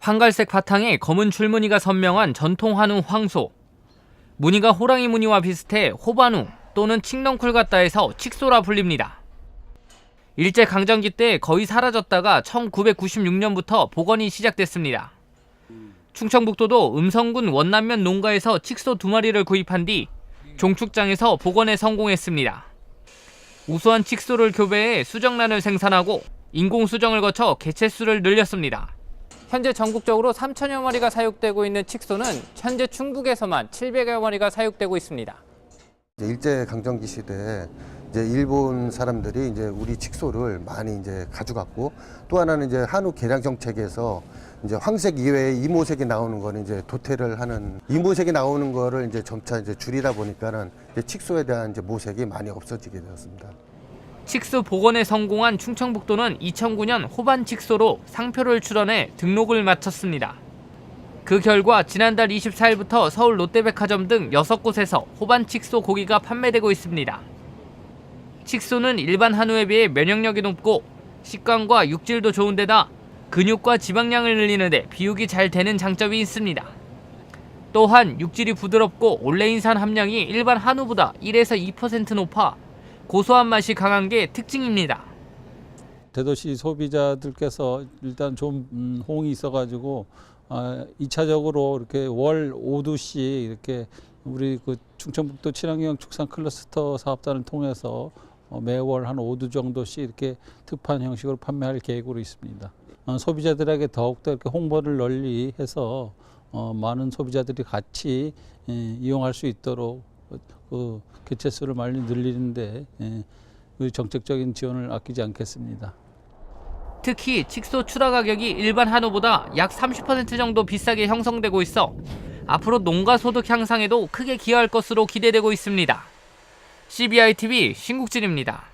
황갈색 바탕에 검은 줄무늬가 선명한 전통 한우 황소. 무늬가 호랑이 무늬와 비슷해 호반우 또는 칡넝쿨 같다 해서 칡소라 불립니다. 일제 강점기 때 거의 사라졌다가 1996년부터 복원이 시작됐습니다. 충청북도도 음성군 원남면 농가에서 칡소 두 마리를 구입한 뒤 종축장에서 복원에 성공했습니다. 우수한 칡소를 교배해 수정란을 생산하고 인공 수정을 거쳐 개체수를 늘렸습니다. 현재 전국적으로 3천여 마리가 사육되고 있는 칡소는 현재 충북에서만 700여 마리가 사육되고 있습니다. 일제 강점기 시대에 이제 일본 사람들이 이제 우리 칡소를 많이 이제 가져갔고 또 하나는 이제 한우 개량 정책에서 이제 황색 이외에 이모색이 나오는 거는 이제 도태를 하는 이모색이 나오는 거를 이제 점차 이제 줄이다 보니까는 이제 칡소에 대한 이제 모색이 많이 없어지게 되었습니다. 칡소 복원에 성공한 충청북도는 2009년 호반 칡소로 상표를 출원해 등록을 마쳤습니다. 그 결과 지난달 24일부터 서울 롯데백화점 등 6곳에서 호반 칡소 고기가 판매되고 있습니다. 칡소는 일반 한우에 비해 면역력이 높고 식감과 육질도 좋은 데다 근육과 지방량을 늘리는데 비육이 잘 되는 장점이 있습니다. 또한 육질이 부드럽고 올레인산 함량이 일반 한우보다 1에서 2% 높아 고소한 맛이 강한 게 특징입니다. 대도시 소비자들께서 일단 좀 음, 호응이 있어가지고 아, 2차적으로 이렇게 월 5두씩 이렇게 우리 그 충청북도 친환경 축산 클러스터 사업단을 통해서 어, 매월 한 5두 정도씩 이렇게 특판 형식으로 판매할 계획으로 있습니다. 어, 소비자들에게 더욱더 이렇게 홍보를 널리 해서 어, 많은 소비자들이 같이 예, 이용할 수 있도록 그, 그 개체 수를 많이 늘리는데 예, 그 정책적인 지원을 아끼지 않겠습니다. 특히 칡소 출하 가격이 일반 한우보다 약 30% 정도 비싸게 형성되고 있어 앞으로 농가 소득 향상에도 크게 기여할 것으로 기대되고 있습니다. CBI TV 신국진입니다.